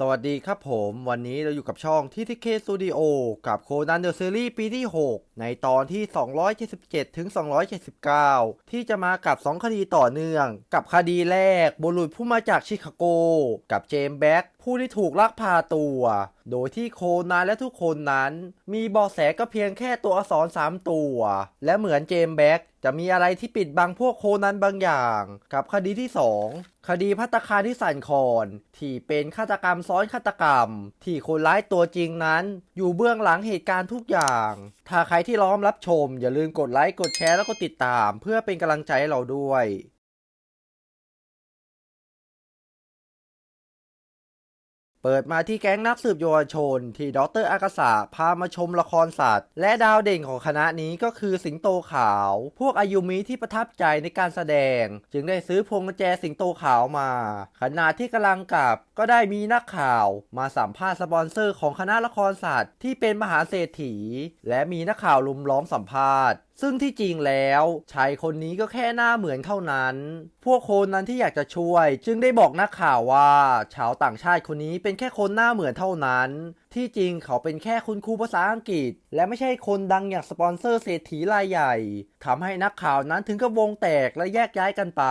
สวัสดีครับผมวันนี้เราอยู่กับช่องที่ทีเคสตูดิโอกับโคนันเดอะซีรีส์ปีที่ 6 ในตอนที่ 277 ถึง 279 ที่จะมากับ 2 คดีต่อเนื่อง กับคดีแรกบุรุษผู้มาจากชิคาโก กับเจมส์แบ็ก ผู้ที่ถูกลักพาตัว โดยที่โคนันและทุกคนนั้น มีเบาะแสก็เพียงแค่ตัวอักษร 3 ตัว และเหมือนเจมส์แบ็กจะมีอะไรที่ปิดบังพวกโคนันบางอย่าง กับคดีที่ 2 คดีพัตคาที่สันคอนที่เป็นฆาตกรรมซ้อนฆาตกรรม ที่คนร้ายตัวจริงนั้น อยู่เบื้องหลังเหตุการณ์ทุกอย่าง ถ้าใครที่ล้อมรับชม อย่าลืมกดไลค์กดแชร์แล้วก็ติดตาม เพื่อเป็นกำลังใจให้เราด้วย เปิดมาที่แก๊งนักสืบเยาวชน ที่ดรอากาสะพามาชมละครสัตว์ และดาวเด่นของคณะนี้ก็คือสิงโตขาว พวกอายุมิที่ประทับใจในการแสดง จึงได้ซื้อพวงกุญแจสิงโตขาวมา ขณะที่กำลังกลับ ก็ได้มีนักข่าว มาสัมภาษณ์สปอนเซอร์ของคณะละครสัตว์ที่เป็นมหาเศรษฐี และมีนักข่าวลุมล้อมสัมภาษณ์ซึ่งที่จริงแล้วชายคนนี้ก็แค่หน้าเหมือนเท่านั้น พวกคนนั้นที่อยากจะช่วย จึงได้บอกนักข่าวว่า ชาวต่างชาติคนนี้เป็นแค่คนหน้าเหมือนเท่านั้น ที่จริงเขาเป็นแค่คุณครูภาษาอังกฤษ และไม่ใช่คนดังอย่างสปอนเซอร์เศรษฐีรายใหญ่ทำให้นักข่าวนั้นถึงกับวงแตกและแยกย้ายกันไป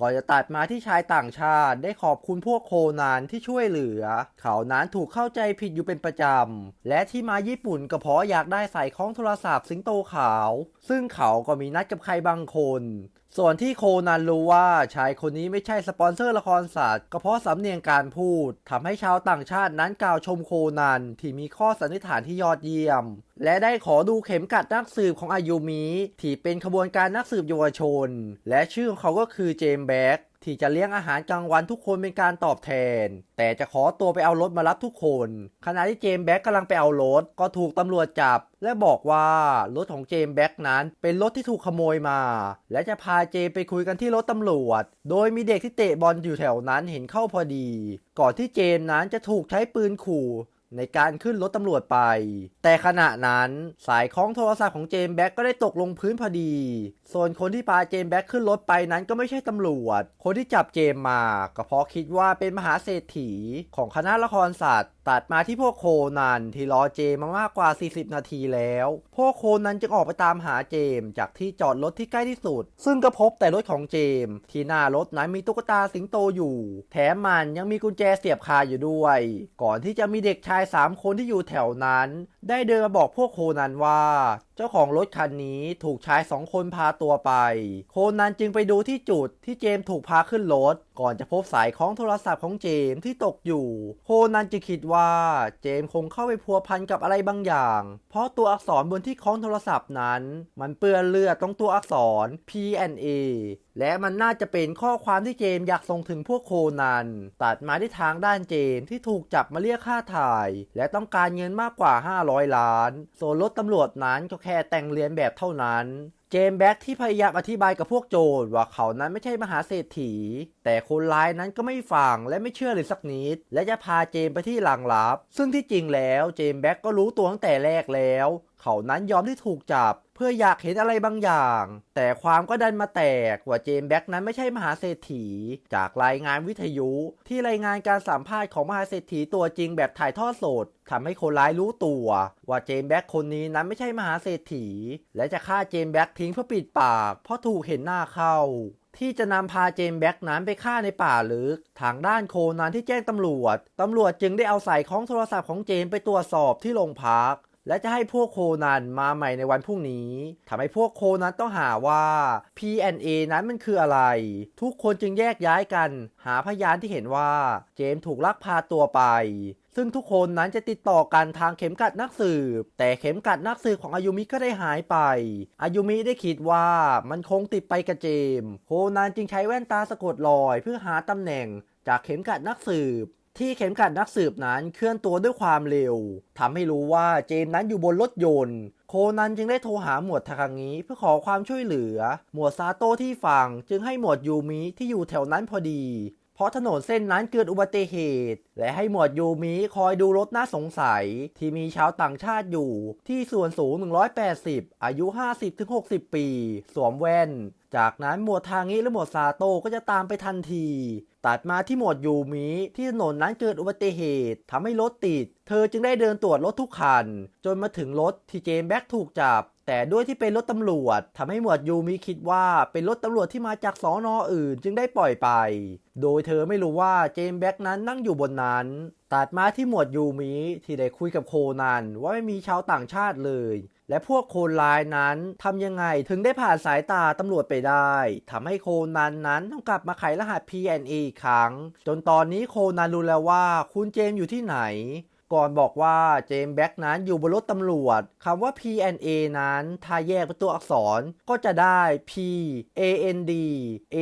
ก่อนจะตัดมาที่ชายต่างชาติได้ขอบคุณพวกโคนันที่ช่วยเหลือ เขานั้นถูกเข้าใจผิดอยู่เป็นประจำ และที่มาญี่ปุ่นก็เพราะอยากได้ใส่ของโทรศัพท์สิงโตขาว ซึ่งเขาก็มีนัดกับใครบางคน ส่วนที่โคนันรู้ว่าชายคนนี้ไม่ใช่สปอนเซอร์ละครสัตว์ก็เพราะสำเนียงการพูดทำให้ชาวต่างชาตินั้นกล่าวชมโคนันที่มีข้อสันนิษฐานที่ยอดเยี่ยม และได้ขอดูเข็มกัดนักสืบของอายุมิที่เป็นขบวนการนักสืบเยาวชน และชื่อของเขาก็คือเจมส์แบ็ก ที่จะเลี้ยงอาหารกลางวันทุกคนเป็นการตอบแทน แต่จะขอตัวไปเอารถมารับทุกคน ขณะที่เจมส์แบ็กกำลังไปเอารถก็ถูกตำรวจจับ และบอกว่ารถของเจมส์แบ็กนั้นเป็นรถที่ถูกขโมยมา และจะพาเจมส์ไปคุยกันที่รถตำรวจ โดยมีเด็กที่เตะบอลอยู่แถวนั้นเห็นเข้าพอดี ก่อนที่เจมส์นั้นจะถูกใช้ปืนขู่ ในการขึ้นรถตำรวจไป แต่ขณะนั้นสายคล้องโทรศัพท์ของเจมแบ็กก็ได้ตกลงพื้นพอดี ส่วนคนที่พาเจมแบ็กขึ้นรถไปนั้นก็ไม่ใช่ตำรวจ คนที่จับเจมมา ก็เพราะคิดว่าเป็นมหาเศรษฐีของคณะละครสัตว์ตัดมาที่พวกโคนันที่รอเจมมามากกว่า 40 นาทีแล้ว พวกโคนันจึงออกไปตามหาเจมจากที่จอดรถที่ใกล้ที่สุด ซึ่งก็พบแต่รถของเจม ที่หน้ารถนั้นมีตุ๊กตาสิงโตอยู่ แถมมันยังมีกุญแจเสียบคาอยู่ด้วย ก่อนที่จะมีเด็กชาย 3 คนที่อยู่แถวนั้น ได้เดินมาบอกพวกโคนันว่า จ้าของรถคันนี้ถูกชายสองคนพาตัวไป โคนันจึงไปดูที่จุดที่เจมส์ถูกพาขึ้นรถ ก่อนจะพบสายของโทรศัพท์ของเจมส์ที่ตกอยู่ โคนันจึงคิดว่าเจมส์คงเข้าไปพัวพันกับอะไรบางอย่าง เพราะตัวอักษรบนที่คล้องโทรศัพท์นั้น มันเปื้อนเลือดตรงตัวอักษร P N A และมันน่าจะเป็นข้อความที่เจมส์อยากส่งถึงพวกโคนัน ตัดมาที่ทางด้านเจมส์ที่ถูกจับมาเรียกค่าถ่าย และต้องการเงินมากกว่า 500 ล้าน ส่วนรถตำรวจนั้นก็แค่แต่งเรียนแบบเท่านั้น เจมส์แบ็กที่พยายามอธิบายกับพวกโจรว่าเขานั้นไม่ใช่มหาเศรษฐี แต่คนร้ายนั้นก็ไม่ฟังและไม่เชื่อเลยสักนิด และจะพาเจมส์ไปที่หลังลับ ซึ่งที่จริงแล้วเจมส์แบ็กก็รู้ตัวตั้งแต่แรกแล้ว เขานั้นยอมที่ถูกจับ เพื่ออยากเห็นอะไรบางอย่าง แต่ความก็ดันมาแตกว่าเจมส์แบ็กนั้นไม่ใช่มหาเศรษฐี จากรายงานวิทยุที่รายงานการสัมภาษณ์ของมหาเศรษฐีตัวจริงแบบถ่ายทอดสดทำให้คนร้ายรู้ตัว ว่าเจมส์แบ็กคนนี้นั้นไม่ใช่มหาเศรษฐี และจะฆ่าเจมส์แบ็กทิ้งเพื่อปิดปาก เพราะถูกเห็นหน้าเข้าที่จะนำพาเจมแบ็กนั้นไปฆ่าในป่าลึก ทางด้านโคนันที่แจ้งตำรวจ ตำรวจจึงได้เอาสายของโทรศัพท์ของเจมไปตรวจสอบที่โรงพัก และจะให้พวกโคนันมาใหม่ในวันพรุ่งนี้ทำให้พวกโคนันต้องหาว่า P&A นั้นมันคืออะไร ทุกคนจึงแยกย้ายกัน หาพยานที่เห็นว่าเจมส์ถูกลักพาตัวไป ซึ่งทุกคนนั้นจะติดต่อกันทางเข็มกัดนักสืบ แต่เข็มกัดนักสืบของอายุมิก็ได้หายไป อายุมิได้คิดว่ามันคงติดไปกับเจมส์โคนันจึงใช้แว่นตาสะกดรอยเพื่อหาตำแหน่งจากเข็มกัดนักสืบ ที่เข็มขัดนักสืบนั้นเคลื่อนตัวด้วยความเร็วทำให้รู้ว่าเจมส์นั้นอยู่บนรถยนต์ โคนันจึงได้โทรหาหมวดทาคางิเพื่อขอความช่วยเหลือ หมวดซาโต้ที่ฟังจึงให้หมวดยูมิที่อยู่แถวนั้นพอดี ราะถนนเส้นนั้นเกิดอุบัติเหตุ และให้หมวดยูมิคอยดูรถน่าสงสัย ที่มีชาวต่างชาติอยู่ ที่ส่วนสูง 180 อายุ 50-60 ปี สวมแว่น จากนั้นหมวดทางนี้และหมวดซาโตก็จะตามไปทันที ตัดมาที่หมวดยูมิที่ถนนนั้นเกิดอุบัติเหตุทำให้รถติด เธอจึงได้เดินตรวจรถทุกคัน จนมาถึงรถที่เจมแบ็กถูกจับ แต่ด้วยที่เป็นรถตำรวจทำให้หมวดยูมิคิดว่าเป็นรถตำรวจที่มาจากสอนออื่นจึงได้ปล่อยไป โดยเธอไม่รู้ว่าเจมแบ็กนั้นนั่งอยู่บนนั้น ตัดมาที่หมวดยูมิที่ได้คุยกับโคนันว่าไม่มีชาวต่างชาติเลย และพวกโคนร้ายนั้นทำยังไงถึงได้ผ่านสายตาตำรวจไปได้ทำให้โคนันนั้นต้องกลับมาไขรหัส P&A อีกครั้ง จนตอนนี้โคนันรู้แล้วว่าคุณเจมอยู่ที่ไหน ก่อนบอกว่าเจมส์แบ็กนั้นอยู่บนรถตำรวจคำว่า P&A นั้นถ้าแยกเป็นตัวอักษรก็จะได้ P A N D A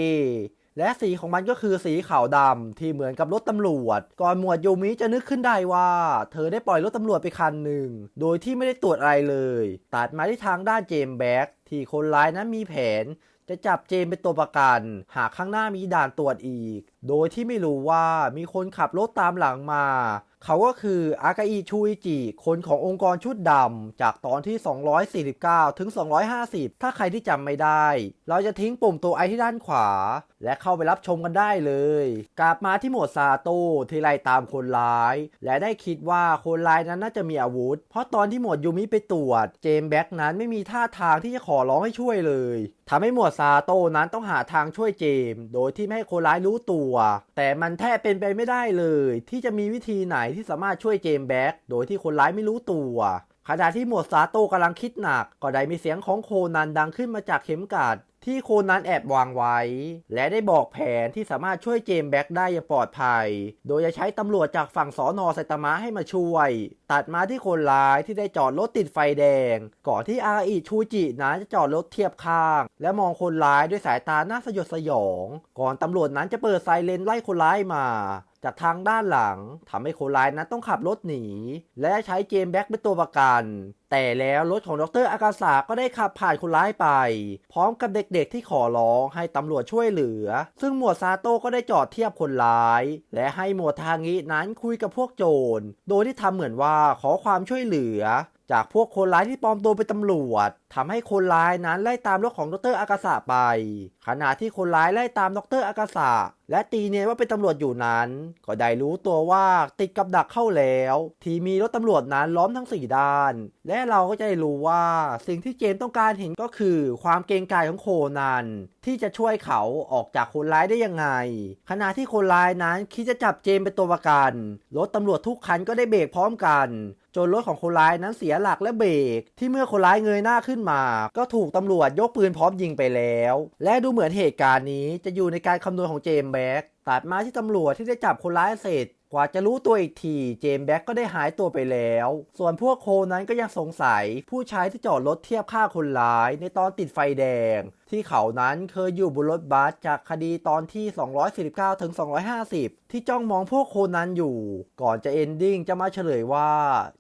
และสีของมันก็คือสีขาวดำที่เหมือนกับรถตำรวจ ก่อนหมวดโยมิจะนึกขึ้นได้ว่า เธอได้ปล่อยรถตำรวจไปคันหนึ่ง โดยที่ไม่ได้ตรวจอะไรเลย ตัดมาที่ทางด้านเจมส์แบ็กที่คนร้ายนั้นมีแผน จะจับเจมเป็นตัวประกัน หากข้างหน้ามีด่านตรวจอีกโดยที่ไม่รู้ว่ามีคนขับรถตามหลังมา เขาก็คืออากาอิชูอิจิ คนขององค์กรชุดดำ จากตอนที่ 249 ถึง 250 ถ้าใครที่จำไม่ได้ เราจะทิ้งปุ่มตัวไอที่ด้านขวา และเข้าไปรับชมกันได้เลย กลับมาที่หมวดซาโต้ที่ไล่ตามคนร้าย และได้คิดว่าคนร้ายนั้นน่าจะมีอาวุธ เพราะตอนที่หมวดยูมิไปตรวจ เจมส์แบ็กนั้นไม่มีท่าทางที่จะขอร้องให้ช่วยเลยทำให้หมวดซาโต้นั้นต้องหาทางช่วยเจมส์โดยที่ไม่ให้คนร้ายรู้ตัวแต่มันแทบเป็นไปไม่ได้เลย ที่จะมีวิธีไหนที่สามารถช่วยเจมส์แบ็กโดยที่คนร้ายไม่รู้ตัวขณะที่หมวดซาโต้กำลังคิดหนัก ก็ได้มีเสียงของโคนันดังขึ้นมาจากเข็มกลัด ที่โคนันแอบวางไว้ และได้บอกแผนที่สามารถช่วยเจมส์แบ็กได้อย่างปลอดภัย โดยจะใช้ตำรวจจากฝั่งสอนอไซตามะให้มาช่วย ตัดมาที่คนร้ายที่ได้จอดรถติดไฟแดง ก่อนที่อาอิชูจินั้นจะจอดรถเทียบข้าง และมองคนร้ายด้วยสายตาน่าสยดสยอง ก่อนตำรวจนั้นจะเปิดไซเรนไล่คนร้ายมา จากทางด้านหลังทำให้คนร้ายนั้นต้องขับรถหนี และใช้เจมแบ็กเป็นตัวประกัน แต่แล้วรถของดรอากาศาก็ได้ขับผ่านคนร้ายไป พร้อมกับเด็กๆที่ขอร้องให้ตำรวจช่วยเหลือ ซึ่งหมวดซาโต้ก็ได้จอดเทียบคนร้าย และให้หมวดทางินั้นคุยกับพวกโจร โดยที่ทำเหมือนว่าขอความช่วยเหลือจากพวกคนร้ายที่ปลอมตัวเป็นตำรวจทำให้คนร้ายนั้นไล่ตามรถของดรอากาศะไป ขณะที่คนร้ายไล่ตามดรอากาศะและตีเนียนว่าเป็นตำรวจอยู่นั้น ก็ได้รู้ตัวว่าติดกับดักเข้าแล้ว ที่มีรถตำรวจนั้นล้อมทั้งสี่ด้าน และเราก็จะได้รู้ว่าสิ่งที่เจมส์ต้องการเห็นก็คือความเกรงกายของโคนันที่จะช่วยเขาออกจากคนร้ายได้ยังไง ขณะที่คนร้ายนั้นคิดจะจับเจมส์เป็นตัวประกัน รถตำรวจทุกคันก็ได้เบรกพร้อมกันจนรถของคนร้ายนั้นเสียหลักและเบรก ที่เมื่อคนร้ายเงยหน้าขึ้นมา ก็ถูกตำรวจยกปืนพร้อมยิงไปแล้ว และดูเหมือนเหตุการณ์นี้จะอยู่ในการคำนวณของเจมส์แบ็กตัดมาที่ตำรวจที่ได้จับคนร้ายเสร็จ กว่าจะรู้ตัวอีกที เจมส์แบ็กก็ได้หายตัวไปแล้ว ส่วนพวกโคนั้นก็ยังสงสัย ผู้ชายที่จอดรถเทียบฆ่าคนร้ายในตอนติดไฟแดง ที่เขานั้นเคยอยู่บนรถบัสจากคดีตอนที่ 249ถึง250 ที่จ้องมองพวกโคนั้นอยู่ ก่อนจะเอนดิ้งจะมาเฉลยว่า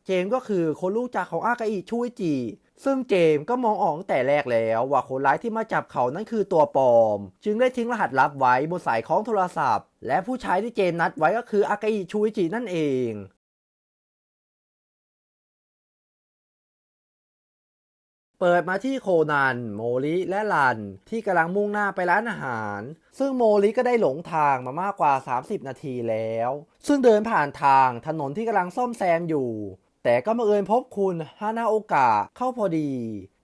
เจมส์ก็คือคนลูกจากของอากาอิชูอิจิ ซึ่งเจมก็มองออกตั้งแต่แรกแล้วว่าคนร้ายที่มาจับเขานั้นคือตัวปลอม จึงได้ทิ้งรหัสลับไว้บนสายคล้องโทรศัพท์ และผู้ชายที่เจมนัดไว้ก็คืออากาอิชูอิจินั่นเองเปิดมาที่โคนัน โมริและลัน ที่กำลังมุ่งหน้าไปร้านอาหาร ซึ่งโมริก็ได้หลงทางมามากกว่า 30 นาทีแล้ว ซึ่งเดินผ่านทางถนนที่กำลังซ่อมแซมอยู่ แต่ก็มาเอิญพบคุณฮานาโอกะเข้าพอดี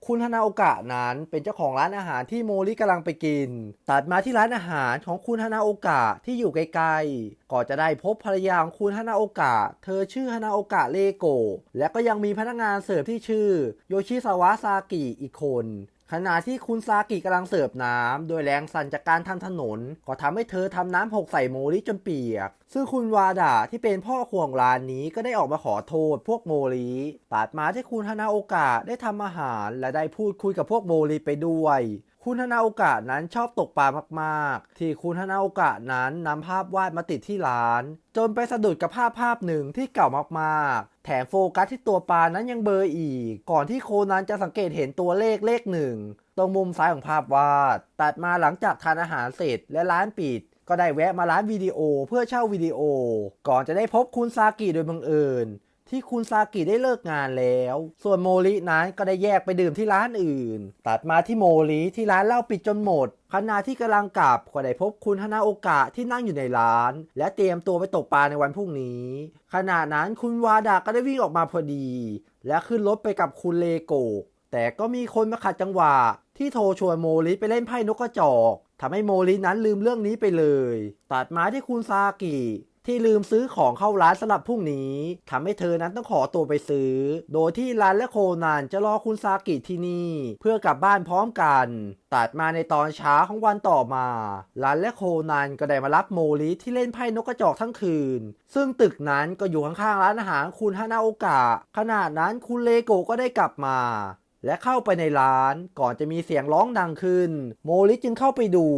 คุณฮานาโอกะนั้นเป็นเจ้าของร้านอาหารที่โมริกำลังไปกิน ตัดมาที่ร้านอาหารของคุณฮานาโอกะที่อยู่ไกลๆก็จะได้พบภรรยาของคุณฮานาโอกะ เธอชื่อฮานาโอกะเลโกะและก็ยังมีพนักงานเสิร์ฟที่ชื่อ โยชิซาวะซากิอีกคน ขณะที่คุณซากิกำลังเสิร์ฟน้ำโดยแรงสั่นจากการทำถนน ก็ทำให้เธอทำน้ำหกใส่โมริจนเปียก ซึ่งคุณวาดาที่เป็นพ่อครัวงร้านนี้ก็ได้ออกมาขอโทษพวกโมริตัดมาที่คุณฮานาโอกะได้ทำอาหารและได้พูดคุยกับพวกโมริไปด้วย คุณฮานาโอกะนั้นชอบตกปลามากๆ ที่คุณฮานาโอกะนั้นนำภาพวาดมาติดที่ร้าน จนไปสะดุดกับภาพภาพหนึ่งที่เก่ามากๆ แถมโฟกัสที่ตัวปลานั้นยังเบลออีก ก่อนที่โคนันจะสังเกตเห็นตัวเลขเลขหนึ่งตรงมุมซ้ายของภาพวาด ตัดมาหลังจากทานอาหารเสร็จและร้านปิด ก็ได้แวะมาร้านวิดีโอเพื่อเช่าวิดีโอ ก่อนจะได้พบคุณซากิโดยบังเอิญ ที่คุณซากิได้เลิกงานแล้ว ส่วนโมรินั้นก็ได้แยกไปดื่มที่ร้านอื่น ตัดมาที่โมริที่ร้านเหล้าปิดจนหมดขณะที่กำลังกลับก็ได้พบคุณฮานาโอกะที่นั่งอยู่ในร้าน และเตรียมตัวไปตกปลาในวันพรุ่งนี้ ขณะนั้นคุณวาดาก็ได้วิ่งออกมาพอดี และขึ้นรถไปกับคุณเลโกะแต่ก็มีคนมาขัดจังหวะ ที่โทรชวนโมริไปเล่นไพ่นกกระจอกทำให้โมรินั้นลืมเรื่องนี้ไปเลย ตัดมาที่คุณซากิ ที่ลืมซื้อของเข้าร้านสำหรับพรุ่งนี้ทำให้เธอนั้นต้องขอตัวไปซื้อ โดยที่ร้านและโคนันจะรอคุณซากิที่นี่ เพื่อกลับบ้านพร้อมกัน ตัดมาในตอนเช้าของวันต่อมาร้านและโคนันก็ได้มารับโมริที่เล่นไพ่นกกระจอกทั้งคืน ซึ่งตึกนั้นก็อยู่ข้างๆร้านอาหารคุณฮานาโอกะขณะนั้นคุณเลโกก็ได้กลับมา และเข้าไปในร้านก่อนจะมีเสียงร้องดังขึ้น โมริจึงเข้าไปดู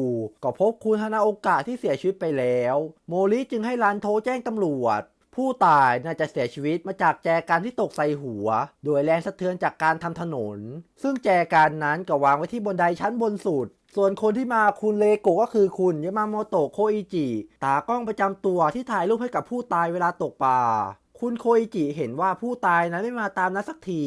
ก็พบคุณฮานาโอกะที่เสียชีวิตไปแล้ว โมริจึงให้ร้านโทรแจ้งตำรวจ ผู้ตายน่าจะเสียชีวิตมาจากแจกันที่ตกใส่หัว โดยแรงสะเทือนจากการทำถนน ซึ่งแจกันนั้นก็วางไว้ที่บนไดชั้นบนสุดส่วนคนที่มาคุณเลโกก็คือคุณยามาโมโตะโคอิจิ ตากล้องประจำตัวที่ถ่ายรูปให้กับผู้ตายเวลาตกปลา คุณโคอิจิเห็นว่าผู้ตายนั้นไม่มาตามนัดสักที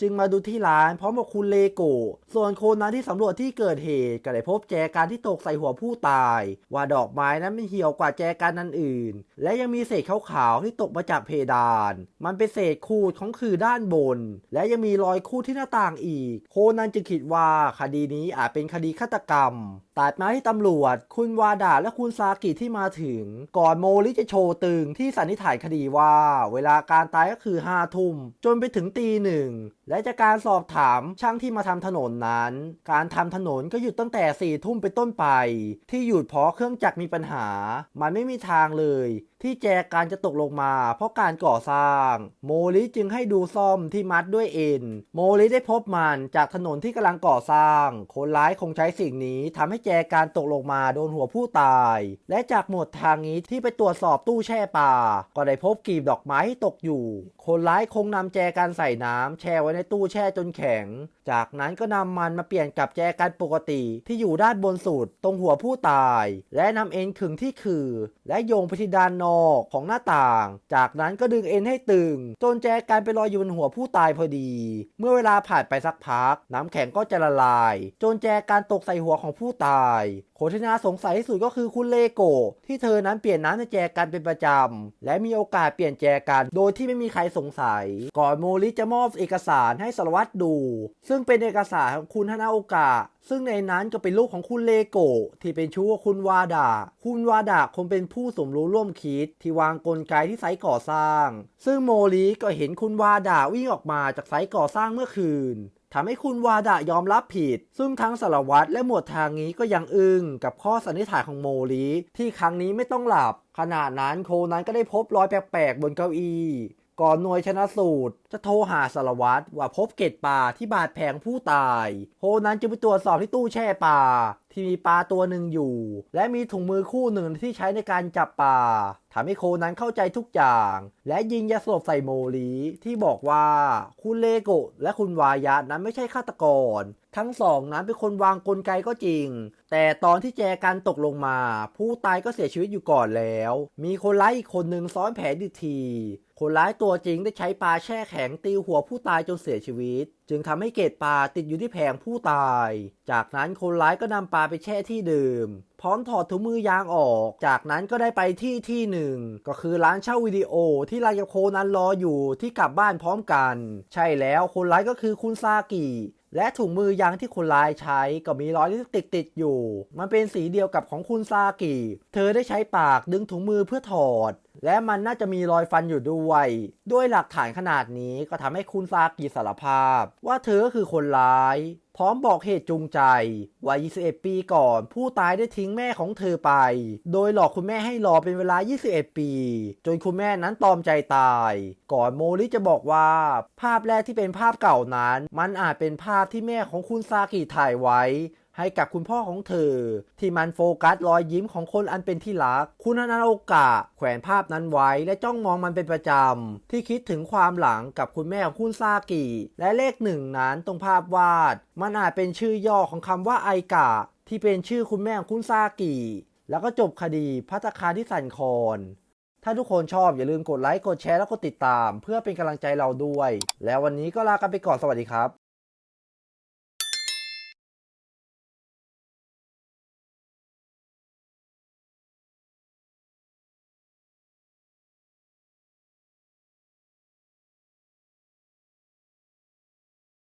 จึงมาดูที่ร้านพร้อมกับคุณเลโกะส่วนคนนั้นที่สำรวจที่เกิดเหตุก็ได้พบแจกันที่ตกใส่หัวผู้ตาย ว่าดอกไม้นั้นไม่เหี่ยวกว่าแจกันนั้นอื่น และยังมีเศษขาวๆที่ตกมาจากเพดาน มันเป็นเศษขูดของคือด้านบน และยังมีรอยขูดที่หน้าต่างอีก โคนันจึงคิดว่าคดีนี้อาจเป็นคดีฆาตกรรมตัดมาที่ตำรวจ คุณวาดาและคุณซากิที่มาถึง ก่อนโมริจะโชว์ตึงที่สันนิษฐานคดีว่าเวลาการตายก็คือห้าทุ่มจนไปถึงตีหนึ่ง และจากการสอบถามช่างที่มาทำถนนนั้น การทำถนนก็หยุดตั้งแต่สี่ทุ่มเป็นต้นไป ที่หยุดเพราะเครื่องจักรมีปัญหา มันไม่มีทางเลย ที่แจกันจะตกลงมาเพราะการก่อสร้าง โมริจึงให้ดูซ่อมที่มัดด้วยเอ็น โมริได้พบมันจากถนนที่กำลังก่อสร้าง คนร้ายคงใช้สิ่งนี้ทำให้แจกันตกลงมาโดนหัวผู้ตาย และจากหมวดทางนี้ที่ไปตรวจสอบตู้แช่ปลาก็ได้พบกลีบดอกไม้ตกอยู่คนร้ายคงนำแจกันใส่น้ำแช่ไว้ในตู้แช่จนแข็ง จากนั้นก็นำมันมาเปลี่ยนกับแจกันปกติที่อยู่ด้านบนสุดตรงหัวผู้ตาย และนำเอ็นขึงที่คือ และโยงไปที่ด้านนอกของหน้าต่าง จากนั้นก็ดึงเอ็นให้ตึง จนแจกันไปลอยอยู่บนหัวผู้ตายพอดี เมื่อเวลาผ่านไปสักพัก น้ำแข็งก็จะละลาย จนแจกันตกใส่หัวของผู้ตายคนที่น่าสงสัยที่สุดก็คือคุณเลโกที่เธอนั้นเปลี่ยนน้ำในแจกันเป็นประจำ และมีโอกาสเปลี่ยนแจกันโดยที่ไม่มีใครสงสัย ก่อนโมริจะมอบเอกสารให้สารวัตรดู ซึ่งเป็นเอกสารของคุณฮานาโอกะซึ่งในนั้นก็เป็นลูกของคุณเลโกะที่เป็นชู้กับคุณวาดา คุณวาดาคงเป็นผู้สมรู้ร่วมคิดที่วางกลไกที่ไซต์ก่อสร้าง ซึ่งโมริก็เห็นคุณวาดาวิ่งออกมาจากไซต์ก่อสร้างเมื่อคืนทำให้คุณวาดะยอมรับผิด ซึ่งทั้งสารวัตรและหมวดทางนี้ก็ยังอึ้งกับข้อสันนิษฐานของโมริที่ครั้งนี้ไม่ต้องหลับ ขณะนั้นโคนั้นก็ได้พบรอยแปลกๆบนเก้าอี้ ก่อนหน่วยชนะสูตร จะโทรหาสารวัตรว่าพบเกล็ดปลาที่บาดแผลของผู้ตายโคนั้นจึงไปตรวจสอบที่ตู้แช่ปลาที่มีปลาตัวหนึ่งอยู่ และมีถุงมือคู่หนึ่งที่ใช้ในการจับปลาทำให้โคนั้นเข้าใจทุกอย่าง และยิงยาสลบใส่โมลีที่บอกว่าคุณเลโกะและคุณวายะนั้นไม่ใช่ฆาตกร ทั้งสองนั้นเป็นคนวางกลไกก็จริง แต่ตอนที่แจกันตกลงมา ผู้ตายก็เสียชีวิตอยู่ก่อนแล้ว มีคนร้ายอีกคนหนึ่งซ้อนแผนดีที คนร้ายตัวจริงได้ใช้ปลาแช่แข็งตีหัวผู้ตายจนเสียชีวิต จึงทำให้เกล็ดปลาติดอยู่ที่แผงผู้ตาย จากนั้นคนร้ายก็นำปลาไปแช่ที่เดิมพร้อมถอดถุงมือยางออก จากนั้นก็ได้ไปที่ที่หนึ่ง ก็คือร้านเช่าวิดีโอที่รายกับโคนั้นรออยู่ที่กลับบ้านพร้อมกัน ใช่แล้วคนร้ายก็คือคุณซากิและถุงมือยางที่คนร้ายใช้ก็มีรอยลิปสติกติดอยู่ มันเป็นสีเดียวกับของคุณซากิ เธอได้ใช้ปากดึงถุงมือเพื่อถอด และมันน่าจะมีรอยฟันอยู่ด้วย ด้วยหลักฐานขนาดนี้ก็ทำให้คุณซากิสารภาพ ว่าเธอก็คือคนร้าย พร้อมบอกเหตุจูงใจว่า21 ปีก่อน ผู้ตายได้ทิ้งแม่ของเธอไป โดยหลอกคุณแม่ให้รอเป็นเวลา 21 ปี จนคุณแม่นั้นตอมใจตาย ก่อนโมริจะบอกว่า ภาพแรกที่เป็นภาพเก่านั้น มันอาจเป็นภาพที่แม่ของคุณซากิถ่ายไว้ ให้กับคุณพ่อของเธอ ที่มันโฟกัสรอยยิ้มของคนอันเป็นที่รัก คุณฮานาโอกะแขวนภาพนั้นไว้ และจ้องมองมันเป็นประจำ ที่คิดถึงความหลังกับคุณแม่ของคุณซากิ และเลขหนึ่งนั้นตรงภาพวาด มันอาจเป็นชื่อย่อของคำว่าไอกะ ที่เป็นชื่อคุณแม่ของคุณซากิ แล้วก็จบคดีพัตคารที่สันคอนถ้าทุกคนชอบอย่าลืมกดไลค์ กดแชร์ แล้วกดติดตาม เพื่อเป็นกำลังใจเราด้วย แล้ววันนี้ก็ลากันไปก่อนสวัสดีครับ